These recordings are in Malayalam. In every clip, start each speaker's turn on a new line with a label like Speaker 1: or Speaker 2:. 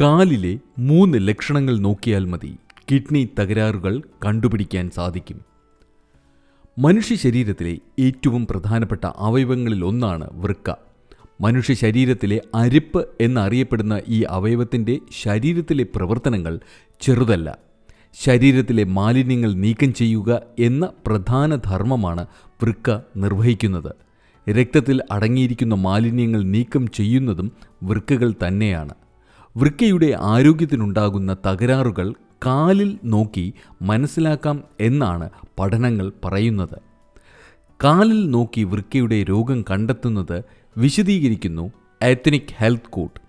Speaker 1: കാലിലെ മൂന്ന് ലക്ഷണങ്ങൾ നോക്കിയാൽ മതി. കിഡ്നി തകരാറുകൾ കണ്ടുപിടിക്കാൻ സാധിക്കും. മനുഷ്യ ശരീരത്തിലെ ഏറ്റവും പ്രധാനപ്പെട്ട അവയവങ്ങളിൽ ഒന്നാണ് വൃക്ക. മനുഷ്യ ശരീരത്തിലെ അരിപ്പ് എന്നറിയപ്പെടുന്ന ഈ അവയവത്തിന്റെ ശരീരത്തിലെ പ്രവർത്തനങ്ങൾ ചെറുതല്ല. ശരീരത്തിലെ മാലിന്യങ്ങൾ നീക്കം ചെയ്യുക എന്ന പ്രധാന ധർമ്മമാണ് വൃക്ക നിർവഹിക്കുന്നത്. രക്തത്തിൽ അടങ്ങിയിരിക്കുന്ന മാലിന്യങ്ങൾ നീക്കം ചെയ്യുന്നതും വൃക്കകൾ തന്നെയാണ്. വൃക്കയുടെ ആരോഗ്യത്തിനുണ്ടാകുന്ന തകരാറുകൾ കാലിൽ നോക്കി മനസ്സിലാക്കാം എന്നാണ് പഠനങ്ങൾ പറയുന്നത്. കാലിൽ നോക്കി വൃക്കയുടെ രോഗം കണ്ടെത്തുന്നത് വിശദീകരിക്കുന്നു എത്നിക് ഹെൽത്ത് കോഡ്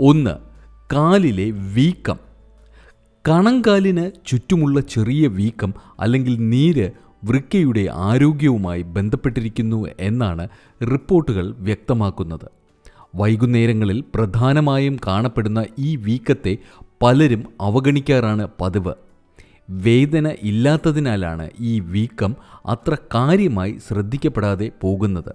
Speaker 1: ഒന്ന് കാലിലെ വീക്കം. കണങ്കാലിന് ചുറ്റുമുള്ള ചെറിയ വീക്കം അല്ലെങ്കിൽ നീര് വൃക്കയുടെ ആരോഗ്യവുമായി ബന്ധപ്പെട്ടിരിക്കുന്നു എന്നാണ് റിപ്പോർട്ടുകൾ വ്യക്തമാക്കുന്നത്. വൈകുന്നേരങ്ങളിൽ പ്രധാനമായും കാണപ്പെടുന്ന ഈ വീക്കത്തെ പലരും അവഗണിക്കാറാണ് പതിവ്. വേദന ഇല്ലാത്തതിനാലാണ് ഈ വീക്കം അത്ര കാര്യമായി ശ്രദ്ധിക്കപ്പെടാതെ പോകുന്നത്.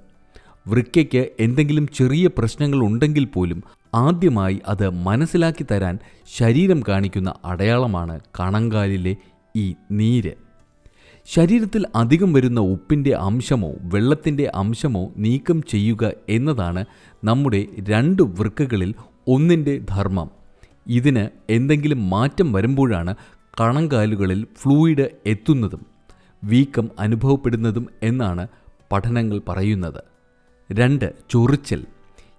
Speaker 1: വൃക്കയ്ക്ക് എന്തെങ്കിലും ചെറിയ പ്രശ്നങ്ങൾ ഉണ്ടെങ്കിൽ പോലും ആദ്യമായി അത് മനസ്സിലാക്കി തരാൻ ശരീരം കാണിക്കുന്ന അടയാളമാണ് കണങ്കാലിലെ ഈ നീര്. ശരീരത്തിൽ അധികം വരുന്ന ഉപ്പിന്റെ അംശമോ വെള്ളത്തിന്റെ അംശമോ നീക്കം ചെയ്യുക എന്നതാണ് നമ്മുടെ രണ്ട് വൃക്കകളിൽ ഒന്നിന്റെ ധർമ്മം. ഇതിന് എന്തെങ്കിലും മാറ്റം വരുമ്പോഴാണ് കണങ്കാലുകളിൽ ഫ്ലൂയിഡ് എത്തുന്നതും വീക്കം അനുഭവപ്പെടുന്നതും എന്നാണ് പഠനങ്ങൾ പറയുന്നത്. രണ്ട് ചൊറിച്ചൽ.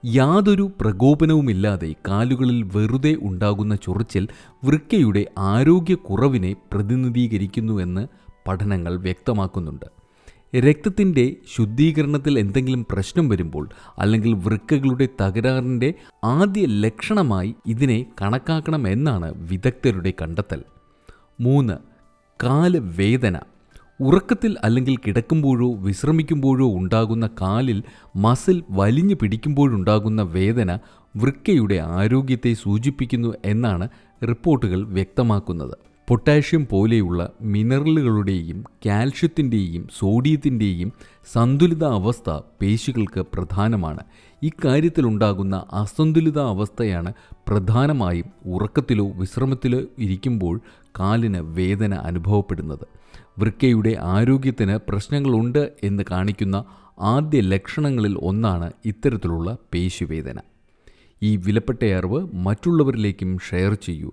Speaker 1: യാതൊരു പ്രകോപനവുമില്ലാതെ കാലുകളിൽ വെറുതെ ഉണ്ടാകുന്ന ചൊറിച്ചൽ വൃക്കയുടെ ആരോഗ്യക്കുറവിനെ പ്രതിനിധീകരിക്കുന്നുവെന്ന് പഠനങ്ങൾ വ്യക്തമാക്കുന്നുണ്ട്. രക്തത്തിന്റെ ശുദ്ധീകരണത്തിൽ എന്തെങ്കിലും പ്രശ്നം വരുമ്പോൾ അല്ലെങ്കിൽ വൃക്കകളുടെ തകരാറിന്റെ ആദ്യ ലക്ഷണമായി ഇതിനെ കണക്കാക്കണം എന്നാണ് വിദഗ്ധരുടെ കണ്ടെത്തൽ. മൂന്ന് കാൽ വേദന ഉറക്കത്തിൽ അല്ലെങ്കിൽ കിടക്കുമ്പോഴോ വിശ്രമിക്കുമ്പോഴോ ഉണ്ടാകുന്ന കാലിൽ മസിൽ വലിഞ്ഞു പിടിക്കുമ്പോഴുണ്ടാകുന്ന വേദന വൃക്കയുടെ ആരോഗ്യത്തെ സൂചിപ്പിക്കുന്നു എന്നാണ് റിപ്പോർട്ടുകൾ വ്യക്തമാക്കുന്നത്. പൊട്ടാഷ്യം പോലെയുള്ള മിനറലുകളുടെയും കാൽഷ്യത്തിന്റെയും സോഡിയത്തിന്റെയും സന്തുലിത അവസ്ഥ പേശികൾക്ക് പ്രധാനമാണ്. ഇക്കാര്യത്തിലുണ്ടാകുന്ന അസന്തുലിത അവസ്ഥയാണ് പ്രധാനമായും ഉറക്കത്തിലോ വിശ്രമത്തിലോ ഇരിക്കുമ്പോൾ കാലിന് വേദന അനുഭവപ്പെടുന്നത്. വൃക്കയുടെ ആരോഗ്യത്തിന് പ്രശ്നങ്ങളുണ്ട് എന്ന് കാണിക്കുന്ന ആദ്യ ലക്ഷണങ്ങളിൽ ഒന്നാണ് ഇത്തരത്തിലുള്ള പേശിവേദന. ഈ വിലപ്പെട്ട അറിവ് മറ്റുള്ളവരിലേക്കും ഷെയർ ചെയ്യൂ.